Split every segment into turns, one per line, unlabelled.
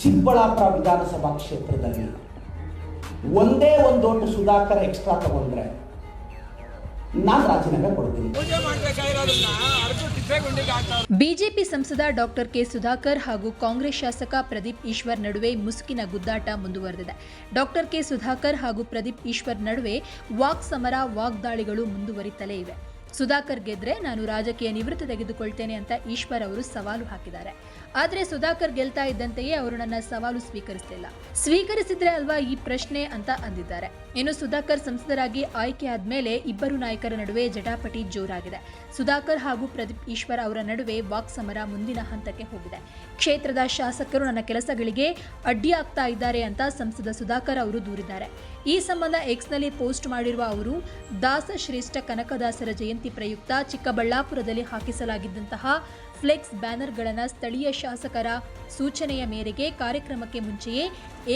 ಚಿಕ್ಕಬಳ್ಳಾಪುರ ವಿಧಾನಸಭಾ ಕ್ಷೇತ್ರದಲ್ಲಿ ಒಂದೇ ಒಂದು ದೊಡ್ಡ ಸುಧಾಕರ್ ಎಕ್ಸ್ಟ್ರಾ ತಗೊಂಡ್ರೆ ನಾನು ರಾಜೀನಾಮೆ ಕೊಡ್ತೀನಿ.
ಬಿಜೆಪಿ ಸಂಸದ ಡಾಕ್ಟರ್ ಕೆ ಸುಧಾಕರ್ ಹಾಗೂ ಕಾಂಗ್ರೆಸ್ ಶಾಸಕ ಪ್ರದೀಪ್ ಈಶ್ವರ್ ನಡುವೆ ಮುಸುಕಿನ ಗುದ್ದಾಟ ಮುಂದುವರೆದಿದೆ. ಡಾಕ್ಟರ್ ಕೆ ಸುಧಾಕರ್ ಹಾಗೂ ಪ್ರದೀಪ್ ಈಶ್ವರ್ ನಡುವೆ ವಾಕ್ ಸಮರ ವಾಗ್ದಾಳಿಗಳು ಮುಂದುವರಿತಲೇ ಇವೆ. ಸುಧಾಕರ್ ಗೆದ್ರೆ ನಾನು ರಾಜಕೀಯ ನಿವೃತ್ತಿ ತೆಗೆದುಕೊಳ್ತೇನೆ ಅಂತ ಈಶ್ವರ್ ಅವರು ಸವಾಲು ಹಾಕಿದ್ದಾರೆ. ಆದರೆ ಸುಧಾಕರ್ ಗೆಲ್ತಾ ಇದ್ದಂತೆಯೇ ಅವರು ನನ್ನ ಸವಾಲು ಸ್ವೀಕರಿಸಲಿಲ್ಲ. ಸ್ವೀಕರಿಸಿದ್ರೆ ಅಲ್ವಾ ಈ ಪ್ರಶ್ನೆ ಅಂತ ಅಂದಿದ್ದಾರೆ. ಇನ್ನು ಸುಧಾಕರ್ ಸಂಸದರಾಗಿ ಆಯ್ಕೆ ಆದ್ಮೇಲೆ ಇಬ್ಬರು ನಾಯಕರ ನಡುವೆ ಜಟಾಪಟಿ ಜೋರಾಗಿದೆ. ಸುಧಾಕರ್ ಹಾಗೂ ಪ್ರದೀಪ್ ಈಶ್ವರ್ ಅವರ ನಡುವೆ ವಾಕ್ ಸಮರ ಮುಂದಿನ ಹಂತಕ್ಕೆ ಹೋಗಿದೆ. ಕ್ಷೇತ್ರದ ಶಾಸಕರು ನನ್ನ ಕೆಲಸಗಳಿಗೆ ಅಡ್ಡಿಯಾಗ್ತಾ ಇದ್ದಾರೆ ಅಂತ ಸಂಸದ ಸುಧಾಕರ್ ಅವರು ದೂರಿದ್ದಾರೆ. ಈ ಸಂಬಂಧ ಎಕ್ಸ್ನಲ್ಲಿ ಪೋಸ್ಟ್ ಮಾಡಿರುವ ಅವರು, ದಾಸ ಶ್ರೇಷ್ಠ ಕನಕದಾಸರ ಜಯಂತಿ ಪ್ರಯುಕ್ತ ಚಿಕ್ಕಬಳ್ಳಾಪುರದಲ್ಲಿ ಹಾಕಿಸಲಾಗಿದ್ದಂತಹ ಫ್ಲೆಕ್ಸ್ ಬ್ಯಾನರ್ಗಳನ್ನು ಸ್ಥಳೀಯ ಶಾಸಕರ ಸೂಚನೆಯ ಮೇರೆಗೆ ಕಾರ್ಯಕ್ರಮಕ್ಕೆ ಮುಂಚೆಯೇ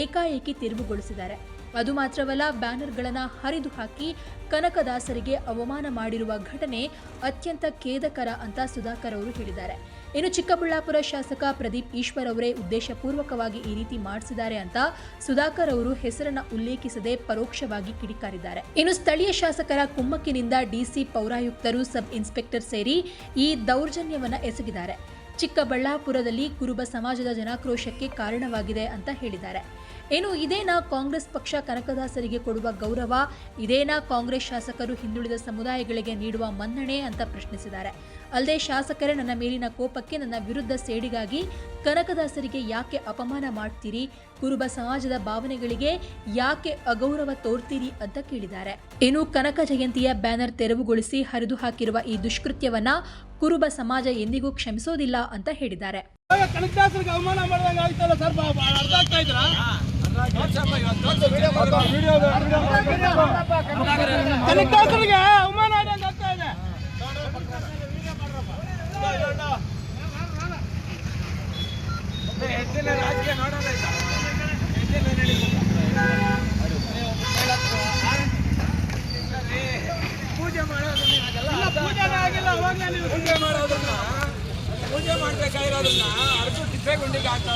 ಏಕಾಏಕಿ ತಿರುವುಗೊಳಿಸಿದ್ದಾರೆ. ಅದು ಮಾತ್ರವಲ್ಲ, ಬ್ಯಾನರ್ಗಳನ್ನು ಹರಿದು ಹಾಕಿ ಕನಕದಾಸರಿಗೆ ಅವಮಾನ ಮಾಡಿರುವ ಘಟನೆ ಅತ್ಯಂತ ಖೇದಕರ ಅಂತ ಸುಧಾಕರ್ ಅವರು ಹೇಳಿದ್ದಾರೆ. ಇನ್ನು ಚಿಕ್ಕಬಳ್ಳಾಪುರ ಶಾಸಕ ಪ್ರದೀಪ್ ಈಶ್ವರ್ ಅವರೇ ಉದ್ದೇಶಪೂರ್ವಕವಾಗಿ ಈ ರೀತಿ ಮಾಡಿಸಿದ್ದಾರೆ ಅಂತ ಸುಧಾಕರ್ ಅವರು ಹೆಸರನ್ನ ಉಲ್ಲೇಖಿಸದೆ ಪರೋಕ್ಷವಾಗಿ ಕಿಡಿಕಾರಿದ್ದಾರೆ. ಇನ್ನು ಸ್ಥಳೀಯ ಶಾಸಕರ ಕುಮ್ಮಕ್ಕಿನಿಂದ ಡಿಸಿ ಪೌರಾಯುಕ್ತರು ಸಬ್ ಇನ್ಸ್ಪೆಕ್ಟರ್ ಸೇರಿ ಈ ದೌರ್ಜನ್ಯವನ್ನ ಎಸಗಿದ್ದಾರೆ. ಚಿಕ್ಕಬಳ್ಳಾಪುರದಲ್ಲಿ ಕುರುಬ ಸಮಾಜದ ಜನಾಕ್ರೋಶಕ್ಕೆ ಕಾರಣವಾಗಿದೆ ಅಂತ ಹೇಳಿದ್ದಾರೆ. ಏನು ಇದೇನಾ ಕಾಂಗ್ರೆಸ್ ಪಕ್ಷ ಕನಕದಾಸರಿಗೆ ಕೊಡುವ ಗೌರವ? ಇದೇನಾ ಕಾಂಗ್ರೆಸ್ ಶಾಸಕರು ಹಿಂದುಳಿದ ಸಮುದಾಯಗಳಿಗೆ ನೀಡುವ ಮನ್ನಣೆ ಅಂತ ಪ್ರಶ್ನಿಸಿದ್ದಾರೆ. ಅಲ್ಲದೆ ಶಾಸಕರೇ ನನ್ನ ಮೇಲಿನ ಕೋಪಕ್ಕೆ ನನ್ನ ವಿರುದ್ಧ ಸೇಡಿಗಾಗಿ ಕನಕದಾಸರಿಗೆ ಯಾಕೆ ಅಪಮಾನ ಮಾಡ್ತೀರಿ? ಕುರುಬ ಸಮಾಜದ ಭಾವನೆಗಳಿಗೆ ಯಾಕೆ ಅಗೌರವ ತೋರ್ತೀರಿ ಅಂತ ಕೇಳಿದ್ದಾರೆ. ಇನ್ನು ಕನಕ ಜಯಂತಿಯ ಬ್ಯಾನರ್ ತೆರವುಗೊಳಿಸಿ ಹರಿದು ಹಾಕಿರುವ ಈ ದುಷ್ಕೃತ್ಯವನ್ನ ಕುರುಬ ಸಮಾಜ ಎಂದಿಗೂ ಕ್ಷಮಿಸೋದಿಲ್ಲ ಅಂತ ಹೇಳಿದ್ದಾರೆ.
ಕನಕದಾಸರಿಗೆ கொடுத்தா அடுத்து டிப்பே கொண்டு காட்டா